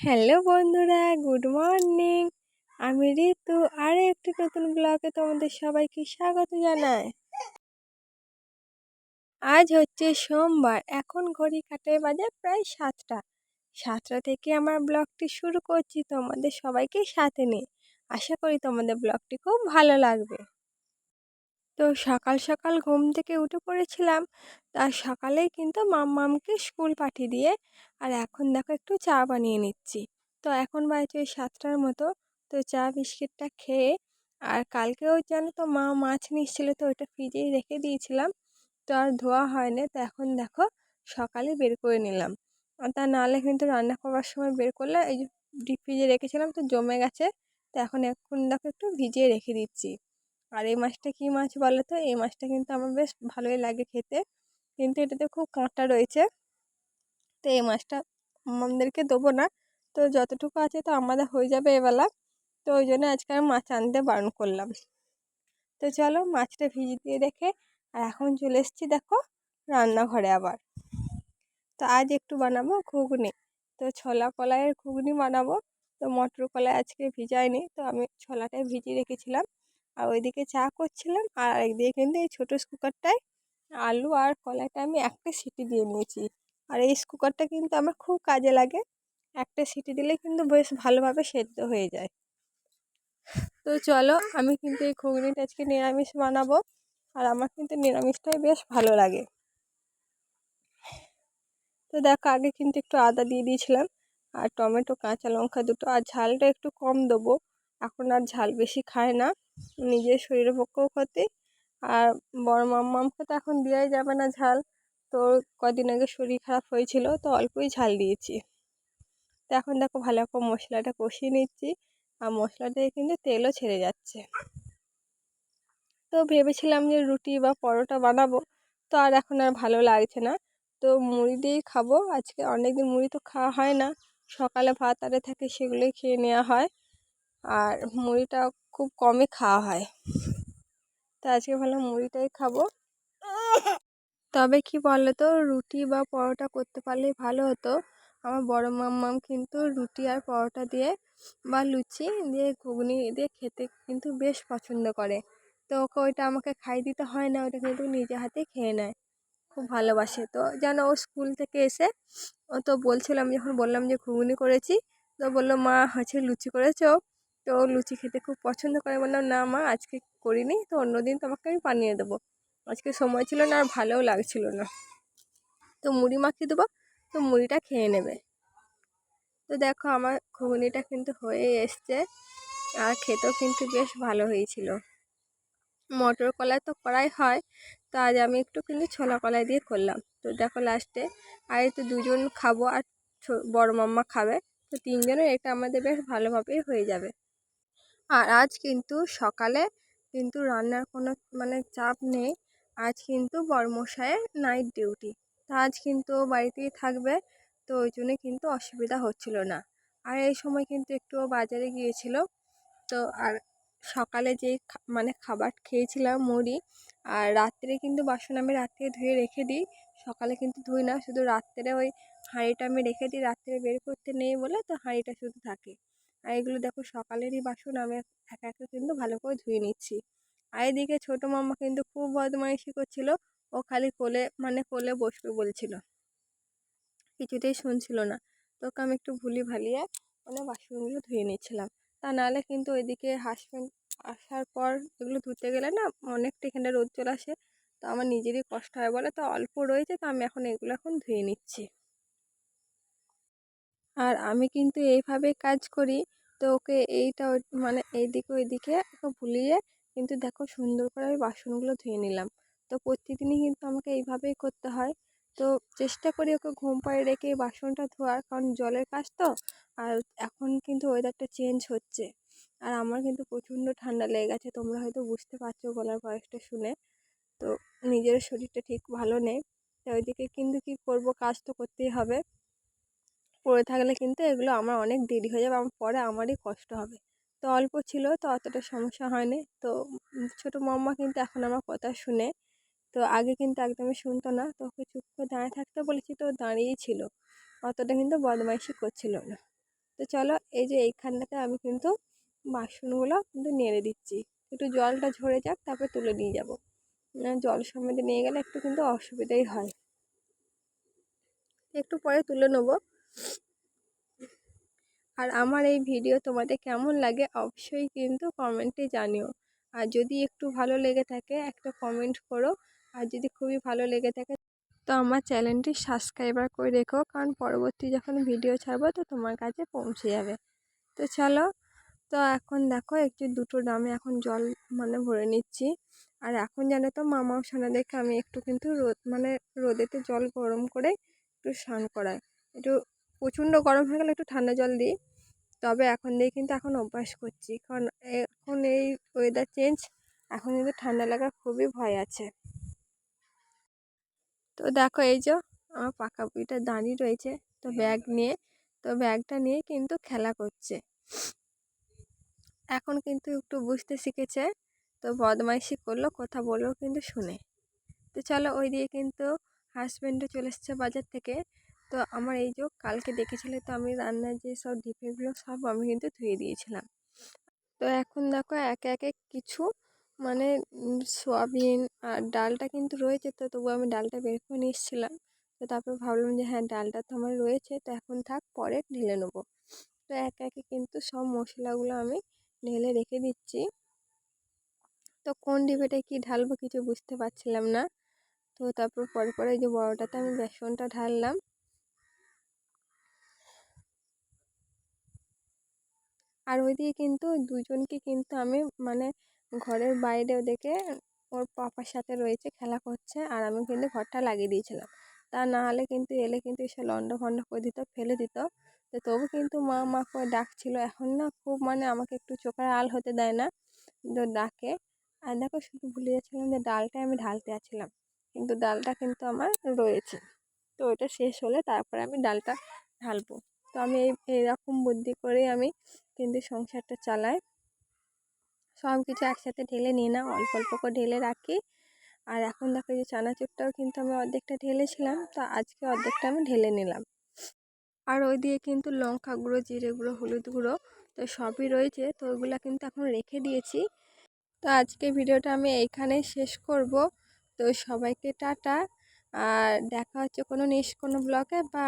Hello বন্ধুরা, good morning. আমি ঋতু, আর একটি নতুন ব্লগে তোমাদের সবাইকে স্বাগত জানাই। আজ হচ্ছে সোমবার, এখন ঘড়ি কাটে বাজে প্রায় সাতটা। সাতটা থেকে আমার ব্লগটি শুরু করছি, তোমাদের সবাইকে সাথে নিয়ে। আশা করি তোমাদের ব্লগটি খুব ভালো লাগবে। তো সকাল সকাল ঘুম থেকে উঠে পড়েছিলাম। তার সকালেই কিন্তু মাম্মামকে স্কুল পাঠিয়ে দিয়ে আর এখন দেখো একটু চা বানিয়ে নিচ্ছি। তো এখন বাজছে ওই সাতটার মতো। তো চা, বিস্কিটটা খেয়ে আর কালকেও জানো তো মা মাছ নিচ্ছিলো তো ওইটা ফ্রিজেই রেখে দিয়েছিলাম। তো আর ধোয়া হয়নি। তো এখন দেখো সকালে বের করে নিলাম। আর তা নাহলে কিন্তু রান্না করার সময় বের করলে এই যে ডিপ ফ্রিজে রেখেছিলাম তো জমে গেছে। তো এখন এখন দেখো একটু ভিজিয়ে রেখে দিচ্ছি। আর এই মাছটা কী মাছ বলো তো? এই মাছটা কিন্তু আমার বেশ ভালোই লাগে খেতে। কিন্তু এটাতে খুব কাঁটা রয়েছে। তো এই মাছটা আমাদেরকে দেবো না। তো যতটুকু আছে তো আমাদের হয়ে যাবে এবেলা। তো ওই জন্য আজকে আমি মাছ আনতে বারণ করলাম। তো চলো মাছটা ভিজি দিয়ে রেখে আর এখন চলে এসেছি দেখো রান্নাঘরে আবার। তো আজ একটু বানাবো ঘুগনি। তো ছোলা কলাইয়ের ঘুগনি বানাবো। তো মটর কলাই আজকে ভিজাইনি। তো আমি ছোলাটাই ভিজিয়ে রেখেছিলাম। আর ওইদিকে চা করছিলাম আর একদিকে কিন্তু এই ছোটো কুকারটায় আলু আর কলাইটা আমি একটা সিটি দিয়ে নিয়েছি। আর এই কুকারটা কিন্তু আমার খুব কাজে লাগে। একটা সিটি দিলে কিন্তু বেশ ভালোভাবে সেদ্ধ হয়ে যায়। তো চলো আমি কিন্তু এই ঘুগনিটা আজকে নিরামিষ বানাবো আর আমার কিন্তু নিরামিষটাই বেশ ভালো লাগে। তো দেখো আগে কিন্তু একটু আদা দিয়ে দিয়েছিলাম আর টমেটো, কাঁচা লঙ্কা দুটো আর ঝালটা একটু কম দেবো। এখন আর ঝাল বেশি খায় না। নিজের শরীরের পক্ষেও ক্ষতি। আর বড় মাম্মামকে তো এখন দেওয়াই যাবে না ঝাল। তো কদিন আগে শরীর খারাপ হয়েছিল, তো অল্পই ঝাল দিয়েছি। তো এখন দেখো ভালো রকম মশলাটা কষিয়ে নিচ্ছি। আর মশলা কিন্তু তেলও ছেড়ে যাচ্ছে। তো ভেবেছিলাম যে রুটি বা পরোটা বানাবো, তো আর এখন আর ভালো লাগছে না। তো মুড়ি দিয়েই খাব। আজকে অনেক দিন মুড়ি তো খাওয়া হয় না। সকালে ভাত আরে থাকে সেগুলোই খেয়ে নেওয়া হয়। আর মুড়িটা খুব কমই খাওয়া হয়। তো আজকে ভালো মুড়িটাই খাব। তবে কি বলো তো রুটি বা পরোটা করতে পারলেই ভালো হতো। আমার বড় মাম্মাম কিন্তু রুটি আর পরোটা দিয়ে বা লুচি দিয়ে, ঘুগনি দিয়ে খেতে কিন্তু বেশ পছন্দ করে। তো ওকে ওইটা আমাকে খাই দিতে হয় না ওটা কিন্তু নিজে হাতে খেয়ে নেয়। খুব ভালোবাসে। তো যেন ও স্কুল থেকে এসে ও তো বলছিলাম, যখন বললাম যে ঘুগনি করেছি, তো বলল, মা হচ্ছে লুচি করেছ? তো লুচি খেতে খুব পছন্দ করে। বললাম, না মা, আজকে করিনি, তো অন্যদিন তোমাকে আমি বানিয়ে দেবো। আজকে সময় ছিল না আর ভালোও লাগছিল না। তো মুড়ি মাখিয়ে দেবো, তো মুড়িটা খেয়ে নেবে। তো দেখো আমার ঘুগনিটা কিন্তু হয়ে এসছে, আর খেতেও কিন্তু বেশ ভালো হয়েছিল। মটর কলাই তো করাই হয়, তো আজ আমি একটু কিন্তু ছোলা কলাই দিয়ে করলাম। তো দেখো লাস্টে আর তো দুজন খাব আর বড় মাম্মা খাবে, তো তিনজনের এটা আমাদের বেশ ভালোভাবেই হয়ে যাবে। আর আজ কিন্তু সকালে কিন্তু রান্নার কোনো মানে চাপ নেই। আজ কিন্তু বড়মশাইয়ের নাইট ডিউটি তা আজ কিন্তু বাড়িতেই থাকবে, তো ওই জন্যে কিন্তু অসুবিধা হচ্ছিল না। আর এই সময় কিন্তু একটুও বাজারে গিয়েছিল, তো আর সকালে যেই মানে খাবার খেয়েছিলাম মুড়ি, আর রাত্রে কিন্তু বাসন আমি রাত্রে ধুয়ে রেখে দিই। সকালে কিন্তু ধুই না, শুধু রাত্রে ওই হাঁড়িটা আমি রেখে দিই, রাত্রে বের করতে নেই বলে তো হাঁড়িটা শুধু থাকে। আর এগুলো দেখো সকালেরই বাসন, আমি একা একা কিন্তু ভালো করে ধুয়ে নিচ্ছি। আর এদিকে ছোটো মাম্মা কিন্তু খুব বদমাইশি করছিল, ও খালি কোলে মানে কোলে বসবে বলছিল। কিছুতেই শুনছিল না। তোকে আমি একটু ভুলি ভালিয়ে মানে বাসনগুলো ধুয়ে নিচ্ছিলাম। তা নাহলে কিন্তু ওইদিকে হাজব্যান্ড আসার পর এগুলো ধুতে গেলে না অনেকটা এখানে রোদ চলে আসে। তো আমার নিজেরই কষ্ট হয় বলে তো অল্প রয়েছে, তো আমি এখন এগুলো এখন ধুয়ে নিচ্ছি। আর আমি কিন্তু এইভাবে কাজ করি তো ওকে এইটা মানে এইদিকে ওইদিকে ওকে ভুলিয়ে কিন্তু দেখো সুন্দর করে আমি বাসনগুলো ধুয়ে নিলাম। তো প্রতিদিনই কিন্তু আমাকে এইভাবেই করতে হয়। তো চেষ্টা করি ওকে ঘুম পাড়ে রেখে বাসনটা ধোয়ার। কারণ জলের কাজ তো, আর এখন কিন্তু ওয়েদারটা চেঞ্জ হচ্ছে। আর আমার কিন্তু প্রচণ্ড ঠান্ডা লেগে গেছে, তোমরা হয়তো বুঝতে পারছ গলার বয়সটা শুনে। তো নিজের শরীরটা ঠিক ভালো নেই। তো ওইদিকে কিন্তু কী করব, কাজ তো করতেই হবে। পড়ে থাকলে কিন্তু এগুলো আমার অনেক দেরি হয়ে যাবে, আমার পরে আমারই কষ্ট হবে। তো অল্প ছিল, তো অতটা সমস্যা হয়নি। তো ছোটো মাম্মা কিন্তু এখন আমার কথা শুনে, তো আগে কিন্তু একদমই শুনতো না। তো ওকে চুপ করে দাঁড়িয়ে থাকতে বলেছি, তো দাঁড়িয়েই ছিল। অতটা কিন্তু বদমাইশি করছিল না। তো চলো, এই যে এইখানটাতে আমি কিন্তু বাসনগুলো কিন্তু নেড়ে দিচ্ছি। একটু জলটা ঝরে যাক, তারপরে তুলে নিয়ে যাব। জল সমেতে নিয়ে গেলে একটু কিন্তু অসুবিধাই হয়। একটু পরে তুলে নেব। আর আমার এই ভিডিও তোমাদের কেমন লাগে অবশ্যই কিন্তু কমেন্টে জানিও। আর যদি একটু ভালো লেগে থাকে একটা কমেন্ট করো। আর যদি খুবই ভালো লেগে থাকে তো আমার চ্যানেলটি সাবস্ক্রাইবার করে রেখো, কারণ পরবর্তী যখন ভিডিও ছাড়বো তো তোমার কাছে পৌঁছে যাবে। তো চলো, তো এখন দেখো একটু দুটো ড্রামে এখন জল মানে ভরে নিচ্ছি। আর এখন জানো তো মামা সোনা দেখে আমি একটু কিন্তু রোদ মানে রোদেতে জল গরম করে একটু স্নান করাই। একটু প্রচণ্ড গরম হয়ে গেলে একটু ঠান্ডা জল দিই। তবে এখন দিয়ে কিন্তু এখন অভ্যাস করছি। কারণ এখন এই ওয়েদার চেঞ্জ এখন কিন্তু ঠান্ডা লাগার খুবই ভয় আছে। তো দেখো এই যে আমার পাকা বুড়িটা দাঁড়িয়ে রয়েছে। তো ব্যাগ নিয়ে তো ব্যাগটা নিয়ে কিন্তু খেলা করছে। এখন কিন্তু একটু বুঝতে শিখেছে। তো বদমাইশি করল কথা বললেও কিন্তু শুনে। তো চলো ওই দিয়ে কিন্তু হাজব্যান্ডও চলে এসছে বাজার থেকে। তো আমার এই যে কালকে দেখেছিলে তো আমি রান্নার যে সব ডিপেগুলো সব আমি কিন্তু ধুয়ে দিয়েছিলাম। তো এখন দেখো একে একে কিছু মানে সোয়াবিন আর ডালটা কিন্তু রয়েছে তো তবু আমি ডালটা বের করে নিয়ে এসেছিলাম। তো তারপর ভাবলাম যে হ্যাঁ ডালটা তো আমার রয়েছে তো এখন থাক পরে ঢেলে নেব। তো একে একে কিন্তু সব মশলাগুলো আমি ঢেলে রেখে দিচ্ছি। তো কোন ডিবেটা কি ঢালবো কিছু বুঝতে পারছিলাম না। তো তারপর পরে পরে যে বড়টাতে আমি বেসনটা ঢাললাম। আর ওইদিকে কিন্তু দুজনকে কিন্তু আমি মানে ঘরের বাইরে ওদেরকে ওর পাপার সাথে রয়েছে, খেলা করছে আর আমি কিন্তু ঘরটা লাগিয়ে দিয়েছিলাম। তা না হলে কিন্তু এলে কিন্তু এসে লন্ড ভন্ড করে দিত, ফেলে দিত। তো তবু কিন্তু মা মা করে ডাকছিল। এখন না খুব মানে আমাকে একটু চোখের আল হতে দেয় না তো ডাকে। আর দেখো শুধু ভুলে যাচ্ছিলাম যে ডালটাই আমি ঢালতে আসছিলাম কিন্তু ডালটা কিন্তু আমার রয়েছে। তো ওটা শেষ হলে তারপরে আমি ডালটা ঢালবো। তো আমি এই এরকম বুদ্ধি করেই আমি কিন্তু সংসারটা চালাই। সব কিছু একসাথে ঢেলে নিই না অল্প অল্প করে ঢেলে রাখি। আর এখন দেখো যে চানাচুরটাও কিন্তু আমি অর্ধেকটা ঢেলেছিলাম, তো আজকে অর্ধেকটা আমি ঢেলে নিলাম। আর ওই দিয়ে কিন্তু লঙ্কা গুঁড়ো, জিরে গুঁড়ো, হলুদ গুঁড়ো, তো সবই রয়েছে, তো ওইগুলো কিন্তু এখন রেখে দিয়েছি। তো আজকে ভিডিওটা আমি এইখানেই শেষ করব। তো সবাইকে টাটা, আর দেখা হচ্ছে কোনো নেক্সট কোনো ব্লগে বা